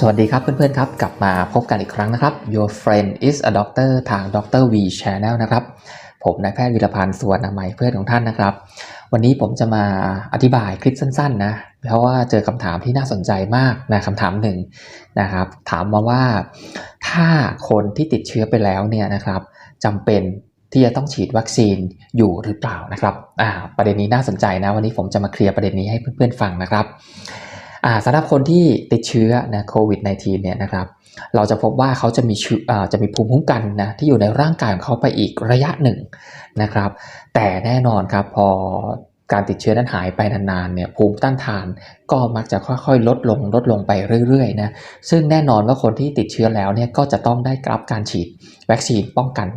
สวัสดีครับเพื่อนๆครับ กลับมาพบกันอีกครั้งนะครับ Your friend is a doctor ทาง Dr. V Channel นะครับ ผมนายแพทย์วิรพันธ์สวนอนามัยเพื่อนของท่านนะครับ วันนี้ผมจะมาอธิบายคลิปสั้นๆนะเพราะว่าเจอคำถามที่น่าสนใจมากนะคำถามหนึ่งนะครับ ถามมาว่าถ้าคนที่ติดเชื้อไปแล้วเนี่ยนะครับจำเป็นที่จะต้องฉีดวัคซีนอยู่หรือเปล่านะครับ อ่า ประเด็นนี้น่าสนใจนะ วันนี้ผมจะมาเคลียร์ประเด็นนี้ให้เพื่อนๆฟังนะครับ สำหรับคนที่ติดเชื้อนะโควิด -19 เนี่ยนะครับเราจะพบว่าเขาจะมีจะมีภูมิคุ้มกันนะที่อยู่ในร่างกายของเขาไปอีกระยะหนึ่งนะครับ แต่แน่นอนครับพอ การติดเชื้อนั้นหายไปนานๆเนี่ยภูมิต้านทานก็มักจะค่อยๆ ลดลงลดลงไปเรื่อยๆนะซึ่งแน่นอนว่าคนที่ติดเชื้อแล้วเนี่ยก็จะต้องได้รับการฉีดวัคซีนป้องกัน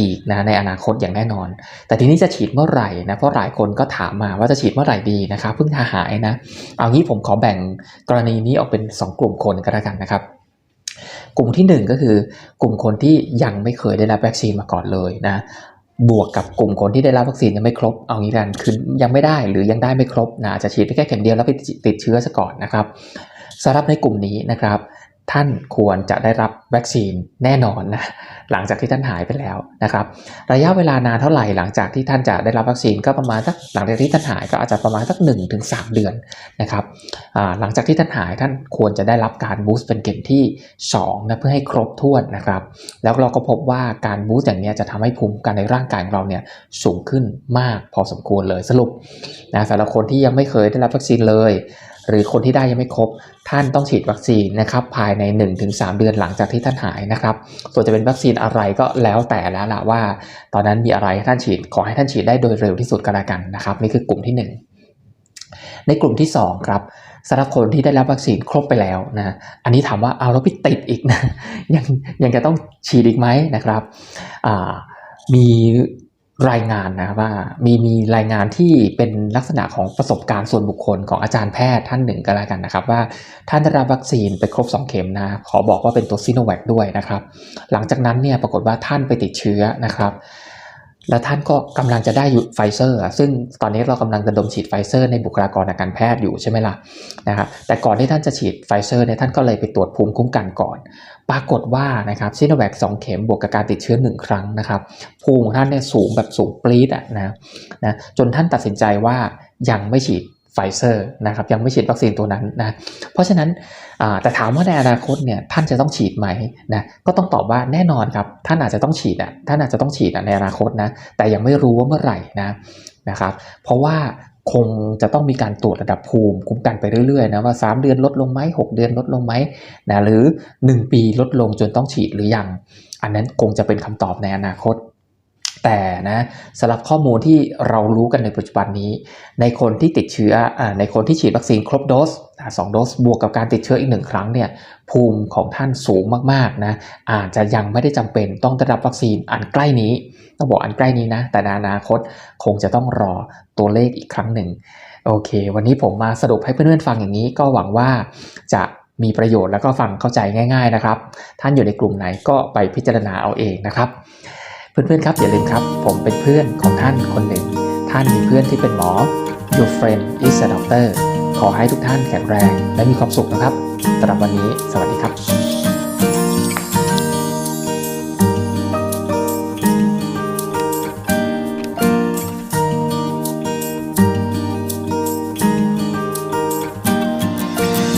อีกนะในอนาคตอย่างแน่นอน แต่ทีนี้จะฉีดเมื่อไหร่นะเพราะหลายคนก็ถามมาว่าจะฉีดเมื่อไหร่ดีนะครับเพิ่งหายนะเอางี้ผมขอแบ่งกรณีนี้ออกเป็น 2 กลุ่มคนก็แล้วกันนะครับกลุ่มที่ 1 ก็คือกลุ่มคนที่ยังไม่เคยได้รับวัคซีนมาก่อนเลยนะ บวกกับกลุ่มคนที่ได้รับวัคซีนยังไม่ครบ เอางี้กันคือยังไม่ได้หรือยังได้ไม่ครบนะอาจจะฉีดไปแค่เข็มเดียวแล้วไปติดเชื้อซะก่อนนะครับสำหรับในกลุ่มนี้นะครับ ท่านควรจะได้รับวัคซีนแน่นอนนะหลังจากที่ท่านหายไปแล้วนะครับ ระยะเวลานานเท่าไหร่หลังจากที่ท่านจะได้รับวัคซีนก็ประมาณสักหลังจากที่ท่านหายก็อาจจะประมาณสัก1-3ถึงเดือนนะครับหลังจากที่ท่านหายท่านควรจะได้รับการบูสต์เป็นเข็มที่2นะเพื่อให้ครบถ้วนนะครับ แล้วเราก็พบว่าการบูสต์อย่างนี้จะทำให้ภูมิกันในร่างกายของเราเนี่ยสูงขึ้นมากพอสมควรเลยสรุปนะสำหรับคนที่ยังไม่เคยได้รับวัคซีนเลย หรือคนที่ได้ยังไม่ครบ ท่านต้องฉีดวัคซีนนะครับภายใน 1-3 เดือนหลังจากที่ท่านหายนะครับ ส่วนจะเป็นวัคซีนอะไรก็แล้วแต่แล้วล่ะว่า ตอนนั้นมีอะไรให้ท่านฉีดขอให้ท่านฉีดได้โดยเร็วที่สุดก็แล้วกันนะครับนี่คือกลุ่มที่ 1 ในกลุ่มที่ 2 ครับสำหรับคนที่ได้รับวัคซีนครบไปแล้วนะ อันนี้ถามว่าเอาแล้วไปติดอีกนะยังยังจะต้องฉีดอีกไหมนะครับมี รายงานนะว่ามีมีรายงานที่เป็นลักษณะของประสบการณ์ส่วนบุคคลของอาจารย์แพทย์ท่านหนึ่งก็แล้วกันนะครับ ว่าท่านได้รับวัคซีนไปครบ 2 เข็มนะขอบอกว่าเป็นตัวซีโนแวคด้วยนะครับ หลังจากนั้นเนี่ยปรากฏว่าท่านไปติดเชื้อนะครับ แล้วท่านก็กำลังจะได้ไฟเซอร์ ซึ่งตอนนี้เรากำลังระดมฉีดไฟเซอร์ในบุคลากรทางการแพทย์อยู่ใช่ไหมล่ะนะครับแต่ก่อนที่ท่านจะฉีดไฟเซอร์เนี่ยท่านก็เลยไปตรวจภูมิคุ้มกันก่อน ปรากฏว่านะครับซีโนแวคสองเข็มบวกกับการติดเชื้อหนึ่งครั้งนะครับ ภูมิของท่านเนี่ยสูงแบบสูงปรี๊ดอะนะนะจนท่านตัดสินใจว่ายังไม่ฉีด ไฟเซอร์นะครับยังไม่ฉีดวัคซีนตัวนั้นนะเพราะฉะนั้นแต่ถามว่าในอนาคตเนี่ยท่านจะต้องฉีดไหมนะก็ต้องตอบว่าแน่นอนครับท่านอาจจะต้องฉีดอะท่านอาจจะต้องฉีดอะในอนาคตนะแต่ยังไม่รู้ว่าเมื่อไหร่นะนะครับเพราะว่าคงจะต้องมีการตรวจระดับภูมิคุ้มกันไปเรื่อยๆนะว่า 3 เดือนลดลงไหม6 เดือนลดลงไหมนะหรือ 1 ปีลดลงจนต้องฉีดหรือยัง อันนั้นคงจะเป็นคำตอบในอนาคต แต่นะสำหรับข้อมูลที่เรารู้กันในปัจจุบันนี้ ในคนที่ติดเชื้ออในคนที่ฉีดวัคซีนครบโดสสองโดสบวกกับการติดเชื้ออีกหนึ่งครั้งเนี่ยภูมิของท่านสูงมากๆนะอาจจะยังไม่ได้จำเป็นต้องได้รับวัคซีนอันใกล้นี้ต้องบอกอันใกล้นี้นะ แต่ในอนาคตคงจะต้องรอตัวเลขอีกครั้งหนึ่งโอเค วันนี้ผมมาสรุปให้เพื่อนๆฟังอย่างนี้ก็หวังว่าจะมีประโยชน์แล้วก็ฟังเข้าใจง่าย ๆนะครับ ท่านอยู่ในกลุ่มไหนก็ไปพิจารณาเอาเองนะครับ เพื่อนๆครับอย่าลืมครับ ผมเป็นเพื่อนของท่านคนหนึ่ง ท่านมีเพื่อนที่เป็นหมอ Your friend is a doctor ขอให้ทุกท่านแข็งแรงและมีความสุขนะครับสำหรับวันนี้ สวัสดีครับ